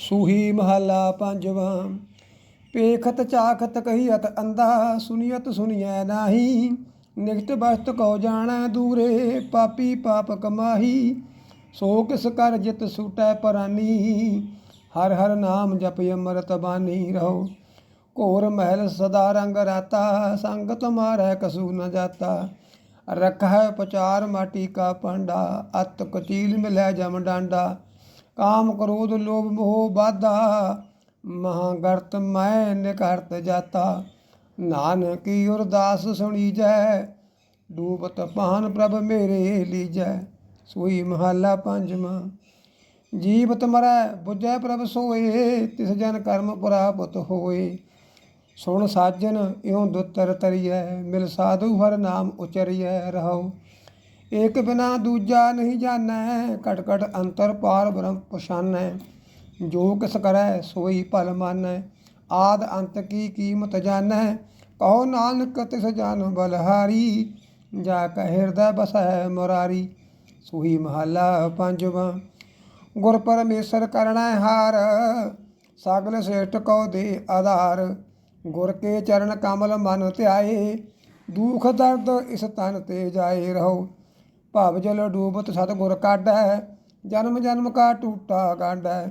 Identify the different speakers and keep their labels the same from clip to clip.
Speaker 1: ਸੂਹੀ ਮਹੱਲਾ ਪੰਜਵਾਂ, ਪੇਖਤ ਚਾਖਤ ਕਹੀਅਤ ਅੰਦਾ ਸੁਨੀਅਤ ਸੁਣੀਐ ਨਾਹੀ ਨਿਕਟ ਬਸਤ ਕੋ ਜਾਣੈ ਦੂਰੇ, ਪਾਪੀ ਪਾਪ ਕਮਾਹੀ, ਸੋ ਕਿਸ ਕਰ ਜਿਤ ਸੂਟੈ ਪਰਾਨੀ, ਹਰ ਹਰ ਨਾਮ ਜਪ ਅੰਮ੍ਰਿਤ ਬਾਨੀ ਰਹੋ। ਘੋਰ ਮਹਿਲ ਸਦਾ ਰੰਗ ਰਾਤਾ, ਸੰਗਤ ਮਾਰੈ ਕਸੂ ਨ ਜਾਤਾ। ਰਖੈ ਪਚਾਰ ਮਾਟੀ ਕਾ ਪਾਂਡਾ ਅਤ ਕਚੀਲ ਮਿਲੈ ਜਮ ਡਾਂਡਾ। ਕਾਮ ਕ੍ਰੋਧ ਲੋਭ ਮੋਹ ਬਾਧਾ ਮਹਾ ਗਰਤ ਮੈਂ ਨਿਕਰਤ ਜਾਤਾ। ਨਾਨਕੀ ਉਰਦਾਸ ਸੁਣੀ ਜੈ ਡੂਬਤ ਪਾਨ ਪ੍ਰਭ ਮੇਰੇ ਲੀਜੈ। ਸੋਈ ਮਹੱਲਾ ਪੰਜਵਾਂ, ਜੀਵਤ ਮਰੈ, ਬੁਝੈ ਪ੍ਰਭ ਸੋਏ, ਤਿਸ ਜਨ ਕਰਮ ਪ੍ਰਾਪਤ ਹੋਏ। ਸੁਣ ਸਾਜਨ, ਇਉ ਦੁੱਤਰ ਤਰੀਐ, ਮਿਲ ਸਾਧੂ ਹਰ ਨਾਮ ਉਚਰੀਐ ਰਹੋ ਏਕ ਬਿਨਾ ਦੂਜਾ ਨਹੀਂ ਜਾਣੈ ਘਟ ਘਟ ਅੰਤਰ ਪਾਰ ਬ੍ਰਹਮ ਪਛਾਨੈ। ਜੋ ਕਿਸ ਕਰੈ, ਸੋਈ ਭਲ ਮਾਨੈ। ਆਦ ਅੰਤ ਕੀ ਕੀਮਤ ਜਾਣੈ, ਕਹੋ ਨਾਨਕ ਤਿਸ ਜਨ ਬਲਹਾਰੀ। ਜਾ ਕੈ ਹਿਰਦੈ ਬਸੈ ਮੁਰਾਰੀ, ਸੋਈ ਮਹੱਲਾ ਪੰਜਵਾਂ। ਗੁਰ ਪਰਮੇਸ਼ਰ ਕਰਣਾ ਹਾਰ, ਸਗਲ ਸੇਠ ਕੋ ਦੇ ਆਧਾਰ। ਗੁਰ ਕੇ ਚਰਨ ਕਮਲ ਮਨ ਧਿਆਏ, ਦੁਖ ਦਰਦ ਇਸ ਤਨ ਤੇ ਜਾਏ ਰਹੋ। ਭਵ ਜਲ ਡੂਬਤ ਸਤ ਗੁਰ ਕਾਢੈ, ਜਨਮ ਜਨਮ ਕਾ ਟੂਟਾ ਗਾਂਢੈ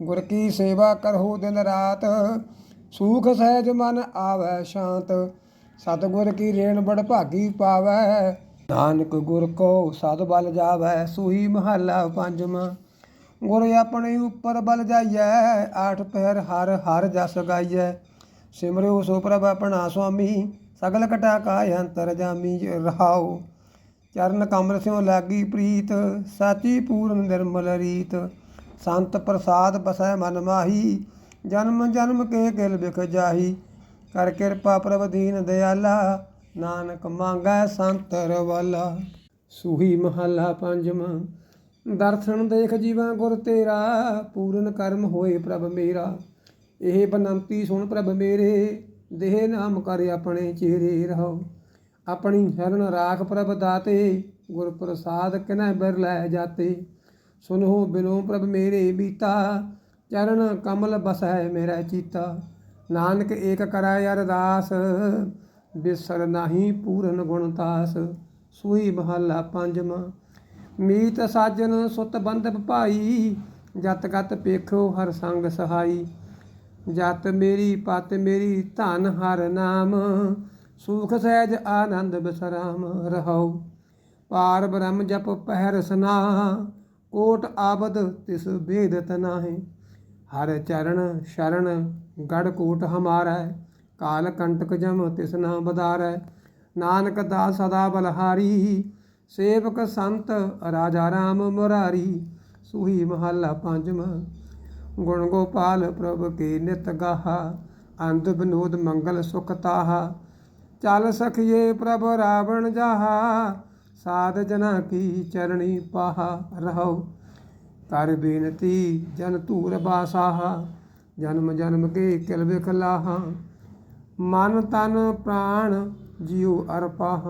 Speaker 1: ਗੁਰ ਕੀ ਸੇਵਾ ਕਰਹੁ ਦਿਨ ਰਾਤ, ਸੂਖ ਸਹਿਜ ਮਨ ਆਵੈ ਸ਼ਾਂਤ। ਸਤਿਗੁਰ ਕੀ ਰੇਣ ਬੜ ਭਾਗੀ ਪਾਵੈ, ਨਾਨਕ ਗੁਰ ਕੋ ਸਦ ਬਲ ਜਾਵੈ ਸੂਈ ਮਹੱਲਾ ਪੰਜਵਾਂ ਗੁਰ ਆਪਣੇ ਉੱਪਰ ਬਲ ਜਾਈਐ, ਆਠ ਪਹਿਰ ਹਰ ਹਰ ਜਸ ਗਾਈਐ। ਸਿਮਰਿਓ ਸੋ ਪ੍ਰਭ ਆਪਣਾ ਸੁਆਮੀ, ਸਗਲ ਕਟਾ ਕਾਇ ਅੰਤਰ ਜਾਮੀ ਰਹਾਓ। ਚਰਨ ਕਮਲ ਸਿਉ ਲਾਗੀ ਪ੍ਰੀਤ, ਸਾਚੀ ਪੂਰਨ ਨਿਰਮਲ ਰੀਤ। ਸੰਤ ਪ੍ਰਸਾਦ ਬਸੈ ਮਨ ਮਾਹੀ, ਜਨਮ ਜਨਮ ਕੇ ਗਿਲ ਬਿਖ ਜਾਹੀ। ਕਰ ਕਿਰਪਾ ਪ੍ਰਭ ਦੀਨ ਦਿਆਲਾ, ਨਾਨਕ ਮੰਗੈ ਸੰਤ ਰਵਾਲਾ। ਸੂਹੀ ਮਹੱਲਾ ਪੰਜਵਾਂ ਦਰਸ਼ਨ ਦੇਖ ਜੀਵਾਂ ਗੁਰ ਤੇਰਾ, ਪੂਰਨ ਕਰਮ ਹੋਏ ਪ੍ਰਭ ਮੇਰਾ। ਇਹ ਬਨੰਤੀ ਸੁਣ ਪ੍ਰਭ ਮੇਰੇ, ਦੇਹ ਨਾਮ ਕਰ ਆਪਣੇ ਚਿਹਰੇ ਰਹੋ ਆਪਣੀ ਸ਼ਰਨ ਰਾਖ ਪ੍ਰਭ ਦਾਤੇ, ਗੁਰ ਪ੍ਰਸਾਦ ਕਿਨੈ ਬਿਰ ਲੈ ਜਾਤੇ। ਸੁਨੋ ਬਿਨੋ ਪ੍ਰਭ ਮੇਰੇ ਬੀਤਾ, ਚਰਨ ਕਮਲ ਬਸੈ ਮੇਰਾ ਚੀਤਾ। ਨਾਨਕ ਏਕ ਕਰੈ ਅਰਦਾਸ, ਬਿਸਰ ਨਾਹੀ ਪੂਰਨ ਗੁਣਤਾਸ ਸੂਈ ਮਹੱਲਾ ਪੰਜਵਾਂ ਮੀਤ ਸਾਜਨ ਸੁਤ ਬੰਧਪ ਭਾਈ, ਜਤ ਗਤ ਪੇਖੋ ਹਰ ਸੰਗ ਸਹਾਈ। ਜਤ ਮੇਰੀ ਪਤ ਮੇਰੀ ਧਨ ਹਰ ਨਾਮ ਸੁਖ ਸਹਿਜ ਆਨੰਦ ਬਸਰਾਮ ਰਹੋ ਪਾਰ ਬ੍ਰਹਮ ਜਪ ਪਹਿਰ ਸਨਾ, ਕੋਟ ਆਬਦ ਤਿਸ ਭੇਦਤ ਨਾਹੀ ਹਰ ਚਰਨ ਸ਼ਰਨ ਗੜ ਕੋਟ ਹਮਾਰਾ, ਕਾਲ ਕੰਟਕ ਜਮ ਤਿਸ ਨਾ ਬਦਾਰੈ। ਨਾਨਕ ਦਾ ਸਦਾ ਬਲਹਾਰੀ, ਸੇਵਕ ਸੰਤ ਰਾਜਾ ਰਾਮ ਮੁਰਾਰੀ। ਸੂਹੀ ਮਹੱਲਾ ਪੰਜਵਾਂ ਗੁਣ ਗੋਪਾਲ ਪ੍ਰਭ ਕੇ ਨਿਤ ਗਾਹਾ। ਅੰਧ ਬਨੋਦ ਮੰਗਲ ਸੁਖ ਤਾਹਾ। ਚੱਲ ਸਖੀਏ ਪ੍ਰਭ ਰਾਵਣ ਜਾਹਾ, ਸਾਧ ਜਨਾ ਕੀ ਚਰਣੀ ਪਾਹਾ ਰਹੋ ਕਰ ਬੇਨਤੀ, ਜਨ ਧੂਰ ਬਾਸਾਹਾ, ਜਨਮ ਜਨਮ ਕੇ ਕਿਲ ਬਿਖ ਮਨ ਤਨ ਪ੍ਰਾਣ ਜਿਉ ਅਰਪਾਹ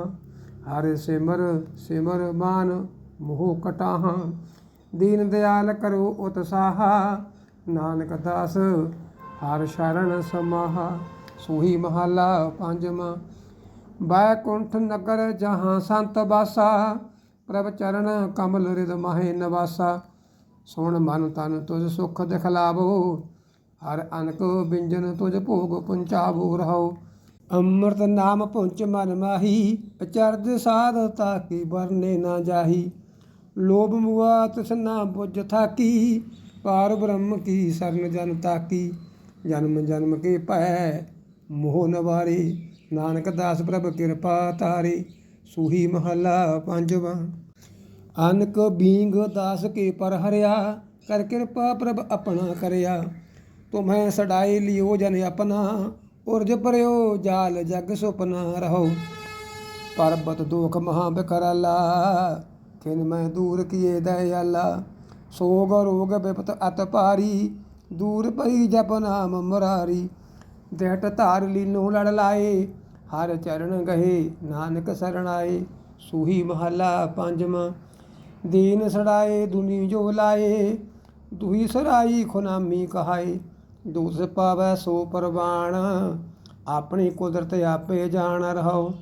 Speaker 1: ਹਰਿ ਸਿਮਰ ਸਿਮਰ ਮਾਨ ਮੋਹ ਕਟਾਹ। ਦੀਨ ਦਿਆਲ ਕਰੋ ਉਤਸਾਹ ਨਾਨਕ ਦਾਸ ਹਰ ਸ਼ਰਨ ਸਮਾਹਾ। ਸੂਹੀ ਮਹੱਲਾ ਪੰਜਵਾਂ ਬੈਕੁੰਠ ਨਗਰ ਜਹਾਂ ਸੰਤ ਬਾਸਾ, ਪ੍ਰਭ ਚਰਨ ਕਮਲ ਰਿਦ ਮਾਹੇ ਨਵਾਸਾ। ਸੁਣ ਮਨ ਤਨ ਤੁਝ ਸੁਖ ਦਿਖਲਾਵੋ, ਹਰ ਅਨਕ ਬਿੰਜਨ ਤੁਝ ਭੋਗ ਪੁੰਚਾਵੋ ਰਹੋ ਅੰਮ੍ਰਿਤ ਨਾਮ ਪੁੰਚ ਮਨ ਮਾਹੀ ਅਚਰਜ ਸਾਧ ਤਾਕੀ ਵਰਨੇ ਨਾ ਜਾਹੀ। ਲੋਭ ਮੁਆ ਤਸਨਾ ਬੁਝ ਥਾਕੀ, ਪਾਰ ਬ੍ਰਹਮ ਕੀ ਸਰਨ ਜਨ ਤਾਕੀ। ਜਨਮ ਜਨਮ ਕੇ ਭੈ ਮੋਹ ਨਵਾਰੀ ਨਾਨਕ ਦਾਸ ਪ੍ਰਭ ਕਿਰਪਾ ਤਾਰੇ ਸੂਹੀ ਮਹੱਲਾ ਪੰਜਵਾਂ। ਅਨਕ ਬੀਂਗ ਦਾਸ ਕੇ ਪਰ ਹਰਿਆ, ਕਰ ਕਿਰਪਾ ਪ੍ਰਭ ਆਪਣਾ ਕਰਿਆ। ਤੁਮੈ ਸੜਾਈ ਲਿਓ ਜਨ ਆਪਣਾ, ਉਰਜ ਪਰਿਓ ਜਾਲ ਜਗ ਸੁਪਨਾ ਰਹੋ। ਪਰਬਤ ਦੁਖ ਮਹਾ ਬਕਰਾਲਾ ਕਿਨ ਮੈਂ ਦੂਰ ਕੀਏ ਦਇਆਲਾ। ਸੋਗ ਰੋਗ ਬਿਪਤ ਅਤ ਭਾਰੀ, ਦੂਰ ਪਈ ਜਪ ਨਾਮ ਮੁਰਾਰੀ। ਦੇਟ ਧਾਰ ਲੀਨੋ ਲੜ ਲਾਏ ਹਰ ਚਰਨ ਗਏ ਨਾਨਕ ਸਰਣਾਏ, ਸੂਹੀ ਮਹੱਲਾ ਪੰਜਵਾਂ। ਦੀਨ ਸੜਾਏ, ਦੁਨੀ ਜੋ ਲਾਏ, ਦੁਹੀ ਸਰਾਈ ਖੁਨਾਮੀ ਕਹਾਏ। ਦੂਸ ਪਾਵੈ ਸੋ ਪਰਵਾਣ, ਆਪਣੀ ਕੁਦਰਤ ਆਪੇ ਜਾਣ ਰਹੋ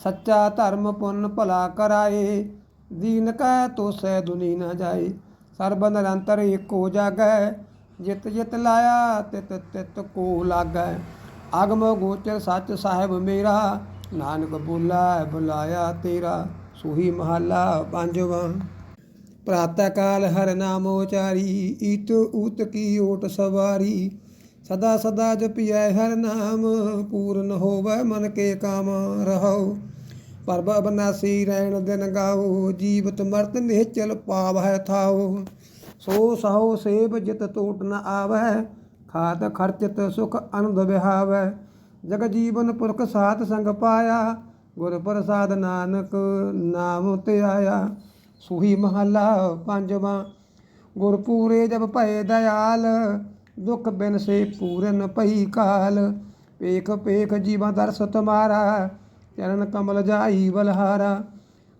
Speaker 1: ਸੱਚਾ ਧਰਮ ਪੁੰਨ ਭਲਾ ਕਰਾਏ, ਦੀਨ ਕੈ ਤੋਸੈ ਦੁਨੀ ਨਾ ਜਾਏ। ਸਰਬ ਨਿਰੰਤਰ ਏਕੋ ਜਾਗੈ, ਜਿਤ ਜਿਤ ਲਾਇਆ, ਤਿਤ ਤਿਤ ਕੋ ਲਾਗੈ। ਅਗਮ ਗੋਚਰ ਸੱਚ ਸਾਹਿਬ ਮੇਰਾ, ਨਾਨਕ ਬੋਲਾ ਬੁਲਾਇਆ ਤੇਰਾ, ਸੋਹੀ ਮਹੱਲਾ ਪੰਜਵਾਂ ਪ੍ਰਾਤः ਕਾਲ ਹਰ ਨਾਮ ਉਚਾਰੀ, ਈਤ ਊਤ ਕੀ ਓਟ ਸਵਾਰੀ। ਸਦਾ ਸਦਾ ਜਪਿਐ ਹਰ ਨਾਮ, ਪੂਰਨ ਹੋਵੈ ਮਨ ਕੇ ਕਾਮ ਰਹੋ ਪਰਬ ਬਨਾਸੀ ਰਹਿਣ ਦਿਨ ਗਾਓ ਜੀਵਤ ਮਰਤ ਨਿਹਚਲ ਪਾਵਹਿ ਥਾਓ ਸੋ ਸਹੋ ਸੇਬ ਜਿਤ ਟੋਟ ਨ ਆਵੈ ਖਾਤ ਖਰਚਿਤ ਸੁਖ ਅਨੰਦ ਵਿਹਾਵੈ। ਜਗ ਜੀਵਨ ਪੁਰਖ ਸਾਧ ਸੰਗ ਪਾਇਆ, ਗੁਰ ਪ੍ਰਸਾਦ ਨਾਨਕ ਨਾਮ ਤੇ ਆਇਆ ਸੁਹੀ ਮਹੱਲਾ ਪੰਜਵਾਂ, ਗੁਰ ਪੂਰੇ ਜਬ ਭਏ ਦਇਆਲ, ਦੁਖ ਬਿਨ ਸੇ ਪੂਰਨ ਪਈ ਕਾਲ। ਪੇਖ ਪੇਖ ਜੀਵਾ ਦਰਸ ਤੁਮਾਰਾ, ਚਰਨ ਕਮਲ ਜਾਈ ਬਲਹਾਰਾ।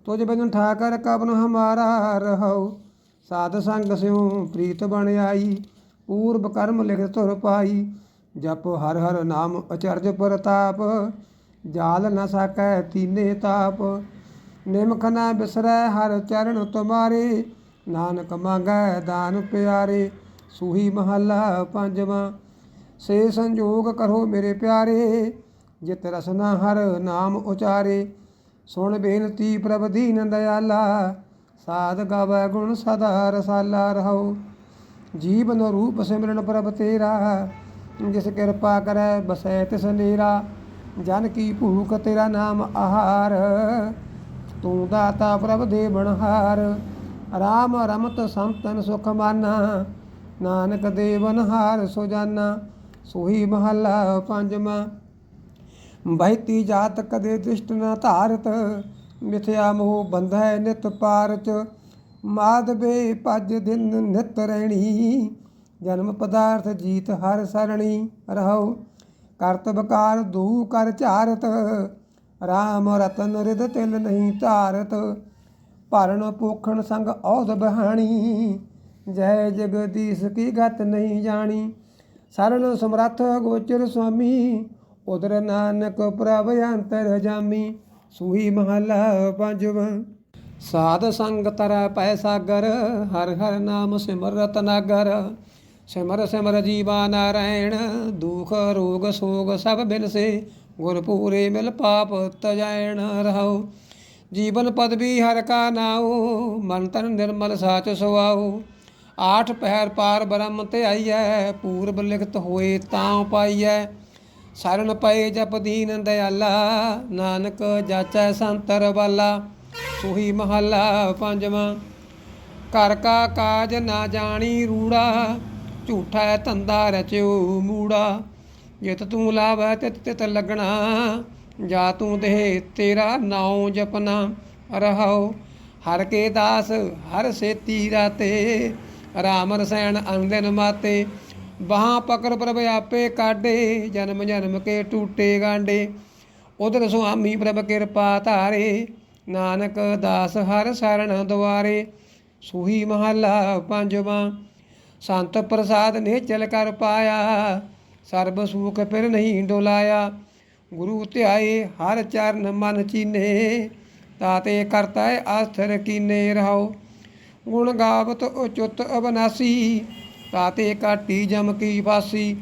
Speaker 1: ਤੁਜ ਬਿਨ ਠਾਕਰ ਕਬਨ ਹਮਾਰਾ, ਰਹੋ। ਸਾਧ ਸੰਗ ਸਿਉ ਪ੍ਰੀਤ ਬਣ ਆਈ। ਪੂਰਬ ਕਰਮ ਲਿਖ ਤੁਰ ਪਾਈ ਜਪ ਹਰ ਹਰ ਨਾਮ ਅਚਰਜ ਪ੍ਰਤਾਪ, ਜਾਲ ਨ ਸਕੈ ਤੀਨੇ ਤਾਪ। ਨਿਮਖ ਨਾ ਬਿਸਰੈ ਹਰ ਚਰਨ ਤੁਮਾਰੇ, ਨਾਨਕ ਮੰਗੈ ਦਾਨ ਪਿਆਰੇ। ਸੂਹੀ ਮਹੱਲਾ ਪੰਜਵਾਂ, ਸੇ ਸੰਜੋਗ ਕਰੋ ਮੇਰੇ ਪਿਆਰੇ, ਜਿਤ ਰਸਨਾ ਹਰ ਨਾਮ ਉਚਾਰੇ। ਸੁਣ ਬੇਨਤੀ ਪ੍ਰਭ ਦੀਨ ਦਇਆਲਾ, ਸਾਧ ਗਾਵੈ ਗੁਣ ਸਦਾ ਰਸਾਲਾ ਰਹੋ ਜੀਵਨ ਰੂਪ ਸਿਮਰਨ ਪ੍ਰਭ ਤੇਰਾ। ਜਿਸ ਕਿਰਪਾ ਕਰੈ ਬਸੈ ਤਿਸ ਨੇਰਾ। ਜਨ ਕੀ ਭੂਖ ਤੇਰਾ ਨਾਮ ਆਹਾਰ। ਤੂੰ ਦਾਤਾ ਪ੍ਰਭ ਦੇ ਬਣਹਾਰ। ਰਾਮ ਰਮਤ ਸੰਤਨ ਸੁਖ ਮਾਨਾ। ਨਾਨਕ ਦੇਵਨ ਹਾਰ ਸੋ ਜਾਨਾ ਸੋਹੀ ਮਹੱਲਾ ਪੰਜਵਾਂ ਬਹਿਤੀ ਜਾਤ ਕਦੇ ਦ੍ਰਿਸ਼ਟ ਨਾ ਧਾਰਤ। ਮਿਥਿਆ ਮੋਹ ਬੰਧੈ ਨਿਤ ਪਾਰਚ। ਮਾਦਵੇ ਭਜ ਦਿਨ ਨਿਤ ਰਹਿਣੀ, ਜਨਮ ਪਦਾਰਥ ਜੀਤ ਹਰ ਸਰਣੀ ਰਹੋ। ਕਰਤਬਕਾਰ ਦੂ ਕਰ ਝਾਰਤ RAM ਰਤਨ ਰਿਦ ਤਿਲ ਨਹੀਂ ਧਾਰਤ। ਭਰਨ ਪੋਖਣ ਸੰਗ ਔਧ ਬਹਾਣੀ, ਜੈ ਜਗਦੀਸ਼ ਕੀ ਗਤ ਨਹੀਂ ਜਾਣੀ। ਸਰਣ ਸਮਰੱਥ ਗੋਚਰ ਸੁਆਮੀ, ਉਦਰ ਨਾਨਕ ਪ੍ਰਭ ਅੰਤਰ ਜਾਮੀ। ਸੂਹੀ ਮਹੱਲਾ ਪੰਜਵਾਂ ਸਾਧ ਸੰਗ ਤਰੈ ਪੈ ਸਾਗਰ, ਹਰ ਹਰ ਨਾਮ ਸਿਮਰਤ ਨਾਗਰ ਸਿਮਰ ਸਿਮਰ ਜੀਵਾ ਨਾਰਾਇਣ ਦੁਖ ਰੋਗ ਸੋਗ ਸਭ ਬਿਨਸੇ। ਗੁਰ ਪੂਰੇ ਮਿਲ ਪਾਪ ਤਜੈਣ ਰਹੋ। ਜੀਵਨ ਪਦਵੀ ਹਰ ਕਾ ਨਾਉ, ਮਨ ਤਨ ਨਿਰਮਲ ਸਾਚ ਸੁਆਉ। ਆਠ ਪਹਿਰ ਪਾਰ ਬ੍ਰਹਮ ਤੇ ਆਈਐ ਪੂਰਬ ਲਿਖਤ ਹੋਏ ਤਾਂ ਪਾਈਐ। ਸਰਨ ਪਏ ਜਪ ਦੀਨ ਦਇਆਲਾ, ਨਾਨਕ ਜਾਚੈ ਸੰਤਰ ਵਾਲਾ। ਸੋਹੀ ਮਹੱਲਾ ਪੰਜਵਾਂ। ਘਰ ਕਾ ਕਾਜ ਨਾ ਜਾਣੀ ਰੂੜਾ, ਝੂਠਾ ਧੰਦਾ ਰਚਿਓ ਮੂੜਾ। ਜਿਤ ਤੂੰ ਲਾਵੈ ਤਿਤ ਤਿਤ ਲੱਗਣਾ, ਜਾ ਤੂੰ ਦੇ ਤੇਰਾ ਨਾਉ ਜਪਨਾ ਰਹਾਉ ਹਰ ਕੇ ਦਾਸ ਹਰ ਸੇਤੀ ਰਾਤੇ, ਰਾਮ ਰਸੈਣ ਅੰਦਨ ਮਾਤੇ। ਬਾਹਾਂ ਪਕੜ ਪ੍ਰਭ ਆਪੇ ਕਾਢੇ, ਜਨਮ ਜਨਮ ਕੇ ਟੂਟੇ ਗਾਂਡੇ। ਉਧਰ ਸੁਆਮੀ ਪ੍ਰਭ ਕਿਰਪਾ ਧਾਰੇ ਨਾਨਕ ਦਾਸ ਹਰ ਸਰਣ ਦੁਆਰੇ, ਸੂਹੀ ਮਹੱਲਾ ਪੰਜਵਾਂ, ਸੰਤ ਪ੍ਰਸਾਦ ਨੇ ਚਲ ਕਰ ਪਾਇਆ, ਸਰਬ ਸੂਖ ਫਿਰ ਨਹੀਂ ਡੋਲਾਇਆ, ਗੁਰੂ ਧਿਆਏ ਹਰ ਚਰਨ ਮਨ ਚੀਨੇ, ਤਾਤੇ ਕਰਤਾ ਆਸਥਰ ਕੀਨੇ ਰਹਾਓ ਗੁਣ ਗਾਵਤ ਉਚੁੱਤ ਅਬਨਾਸੀ, ਤਾਤੇ ਕਾਟੀ ਜਮ ਕੀ ਫਾਸੀ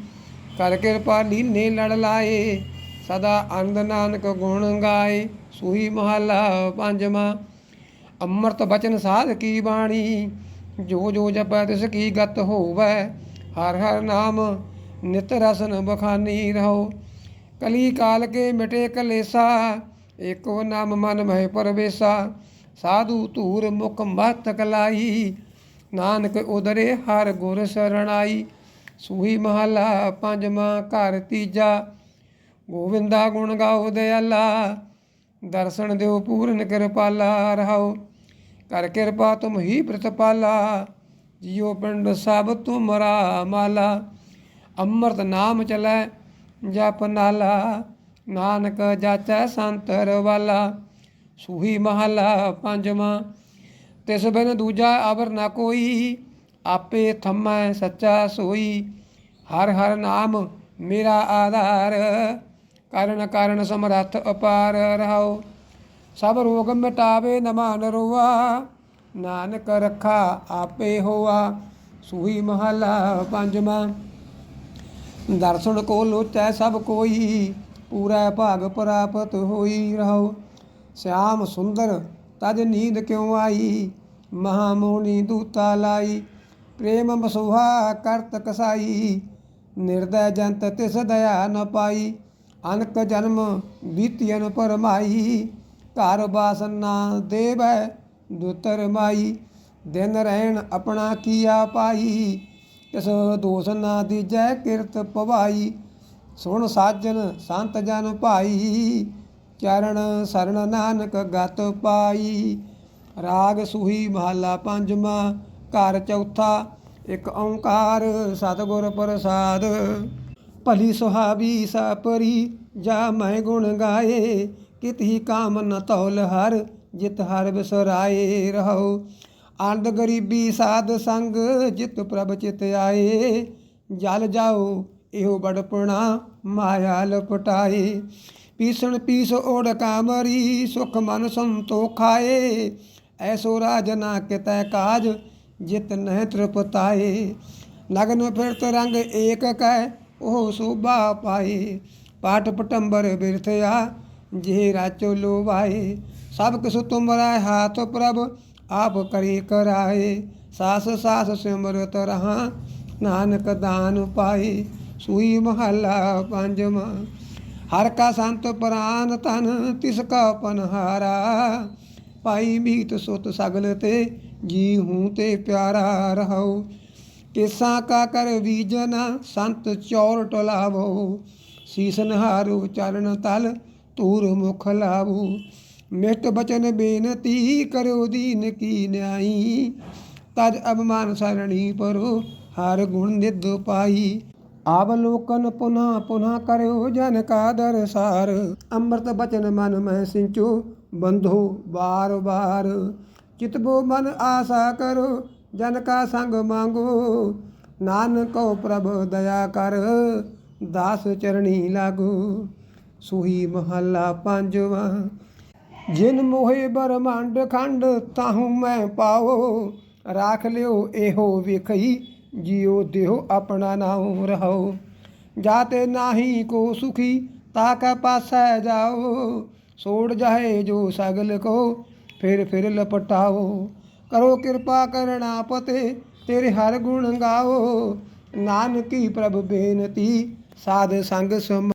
Speaker 1: ਕਰ ਕਿਰਪਾ ਲੀਨੇ ਲੜ ਲਾਏ, ਸਦਾ ਆਨੰਦ ਨਾਨਕ ਗੁਣ ਗਾਏ। ਸੂਹੀ ਮਹੱਲਾ ਪੰਜਵਾਂ, ਅੰਮ੍ਰਿਤ ਬਚਨ ਸਾਧ ਕੀ ਬਾਣੀ? ਜੋ ਜੋ ਜਪੈ ਤਿਸ ਕੀ ਗਤ ਹੋਵੈ, ਹਰ ਹਰ ਨਾਮ ਨਿਤ ਰਸਨ ਬਖਾਨੀ ਰਹੋ। ਕਲੀ ਕਾਲ ਕੇ ਮਿਟੇ ਕਲੇਸਾ, ਏਕੋ ਨਾਮ ਮਨ ਮਹਿ ਪਰਵੇਸਾ। ਸਾਧੂ ਧੂਰ ਮੁਖ ਮਹਤ ਕਲਾਈ, ਨਾਨਕ ਉਦਰੇ ਹਰ ਗੁਰ ਸਰਣਾਈ। ਸੂਹੀ ਮਹਲਾ ਪੰਜਵਾਂ, ਘਰ ਤੀਜਾ, ਗੋਵਿੰਦਾ ਗੁਣ ਗਾਓ ਦਿਆਲਾ। ਦਰਸ਼ਨ ਦਿਓ ਪੂਰਨ ਕਿਰਪਾਲਾ, ਰਹਾਓ। ਕਰ ਕਿਰਪਾ ਤੁਮ ਹੀ ਪ੍ਰਤਪਾਲਾ, ਜਿਉ ਪਿੰਡ ਸਭ ਤੁਮਰਾ ਮਾਲਾ ਅੰਮ੍ਰਿਤ ਨਾਮ ਚਲੈ ਜਪ ਨਾਲਾ, ਨਾਨਕ ਜਾਚੈ ਸੰਤਰ ਵਾਲਾ। ਸੂਹੀ ਮਹਲਾ ਪੰਜਵਾਂ, ਤਿਸ ਬਿਨ ਦੂਜਾ ਅਵਰ ਨਾ ਕੋਈ, ਆਪੇ ਥੰਮੈ ਸੱਚਾ ਸੋਈ। ਹਰ ਹਰ ਨਾਮ ਮੇਰਾ ਆਧਾਰ। ਕਰਨ ਕਰਨ ਸਮਰੱਥ ਅਪਾਰ ਰਹਾਓ ਸਭ ਰੋਗ ਮਿਟਾਵੇ ਨਮਾਨ ਰੋਆ, ਨਾਨਕ ਰਖਾ ਆਪੇ ਹੋਆ ਸੂਈ ਮਹਲਾ ਪੰਜਵਾਂ। ਦਰਸ਼ਨ ਕੋ ਲੋਚੈ ਸਭ ਕੋਈ, ਪੂਰਾ ਭਾਗ ਪ੍ਰਾਪਤ ਹੋਈ ਰਹੋ। ਸ਼ਾਮ ਸੁੰਦਰ, ਤਜ ਨੀਂਦ ਕਿਉ ਆਈ? ਮਹਾ ਮੋਹਣੀ ਦੂਤਾ ਲਾਈ, ਪ੍ਰੇਮ ਮਸੁਹਾ ਕਰਤ ਕਸਾਈ, ਨਿਰਦੈ ਜੰਤ ਤਿਸ ਦਇਆ ਨ ਪਾਈ। ਅਨਕ ਜਨਮ ਬੀਤੀਨ ਪਰਮਾਈ ਘਰ ਬਾਸਨਾ ਦੇਵੈ ਦੁਤਰ ਮਾਈ, ਦਿਨ ਰਹਿਣ ਆਪਣਾ ਕੀਆ ਪਾਈ ਕਿਸ ਦੋਸ ਨਾ ਦੀਜੈ ਕਿਰਤ ਪਵਾਈ, ਸੁਣ ਸਾਜਨ ਸੰਤ ਜਨ ਭਾਈ, ਚਰਨ ਸਰਣ ਨਾਨਕ ਗਤ ਪਾਈ, ਰਾਗ ਸੁਹੀ ਮਹਲਾ ਪੰਜਵਾਂ ਘਰ ਚੌਥਾ, ਇੱਕ ਓੰਕਾਰ ਸਤਿਗੁਰ ਪ੍ਰਸਾਦ। ਭਲੀ ਸੁਹਾਵੀ ਸਪਰੀ, ਜਾ ਮੈਂ ਗੁਣ ਗਾਏ ਕਿਤਹੀ ਕਾਮ ਨ ਤੌਲ ਹਰ, ਜਿਤ ਹਰ ਬਿਸਰਾਏ ਰਹੋ। ਅੰਧ ਗਰੀਬੀ ਸਾਧ ਸੰਗ, ਜਿਤ ਪ੍ਰਭ ਚਿਤ ਆਏ। ਜਲ ਜਾਓ, ਇਹੋ ਬੜਪਣਾ, ਮਾਇਆ ਲਪਟਾਏ। ਪੀਸਣ ਪੀਸ ਓੜ ਕਾਮਰੀ, ਸੁਖ ਮਨ ਸੰਤੋ ਖਾਏ ਐਸੋ ਰਾਜ ਨਾ ਕਿਤੈ ਕਾਜ, ਜਿਤ ਨਹਿ ਤ੍ਰਿਪਤਾਏ। ਲਗਨ ਫਿਰਤ ਰੰਗ ਏਕ ਕੈ ਉਹ ਸੋਭਾ ਪਾਏ, ਪਾਠ ਪਟੰਬਰ ਬਿਰਥਿਆ ਜੇ ਰਾਚੋ ਲੋਵਾਏ ਸਭ ਕਿਸ ਤੁਮਰਾ ਹਾਥ ਪ੍ਰਭ, ਆਪ ਕਰੇ ਕਰਾਏ। ਸਾਸ ਸਾਸ ਸਿਮਰਤ ਰਹਾ, ਨਾਨਕ ਦਾਨ ਪਾਏ। ਸੂਈ ਮਹੱਲਾ ਪੰਜਵਾਂ ਹਰ ਕਾ ਸੰਤ ਪ੍ਰਾਨ ਤਨ ਤਿਸ ਕਾ ਪਨਹਾਰਾ। ਪਾਈ ਮੀਤ ਸੁਤ ਸਗਲ ਤੇ ਜੀ ਹੂੰ ਤੇ ਪਿਆਰਾ ਰਹੋ ਕਿਸਾ ਕਾ ਕਰ ਵੀਜਨਾ ਸੰਤ ਚੌਰ ਟਲਾਵੋ। ਸ਼ੀਸਨ ਨਹਾਰੂ ਚਰਨ ਤਲ ਤੂਰ ਮੁਖ ਲਾਵੂ। ਮਿਟ ਬਚਨ ਬੇਨਤੀ ਕਰੋ ਦੀਨ ਕੀ ਨਿਆਈ। ਤਜ ਅਬਮਾਨ ਸਰਣੀ ਪਰੋ, ਹਰ ਗੁਣ ਨਿਧ ਪਾਈ। ਆਵਲੋਕਨ ਪੁਨਾ ਪੁਨਾ ਕਰਿਓ ਜਨ ਕਾ ਦਰਸਾਰ ਅੰਮ੍ਰਿਤ ਬਚਨ ਮਨ ਮਹਿ ਸਿੰਚੋ, ਬੰਧੋ ਬਾਰ ਬਾਰ ਚਿਤਬੋ ਮਨ ਆਸਾ ਕਰੋ ਜਨ ਕਾ ਸੰਗ ਮੰਗੋ ਨਾਨਕੋ ਪ੍ਰਭ, ਦਇਆ ਕਰ, ਦਾਸ ਚਰਣੀ ਲਾਗੋ। ਸੁਹੀ ਮਹੱਲਾ ਪੰਜਵਾਂ, ਜਿਨ ਮੋਹਿ ਬਰਮੰਡ ਖੰਡ, ਤਾਹੂ ਮੈਂ ਪਾਓ। ਰਾਖ ਲਿਓ ਇਹੋ ਵਿਖਈ, ਜਿਉ ਦਿਓ ਆਪਣਾ ਨਾਉ ਰਹੋ ਜਾਤੇ ਨਾਹੀ ਕੋ ਸੁਖੀ, ਤਾ ਪਾਸੈ ਜਾਓ। ਸੋੜ ਜਾਏ ਜੋ ਸਗਲ ਕੋ, ਫਿਰ ਫਿਰ ਲਪਟਾਓ। ਕਰੋ ਕਿਰਪਾ ਕਰਣਾ ਪਤੇ ਤੇਰੇ ਹਰ ਗੁਣ ਗਾਓ। ਨਾਨਕੀ ਪ੍ਰਭ ਬੇਨਤੀ ਸਾਧ ਸੰਗ ਸਮ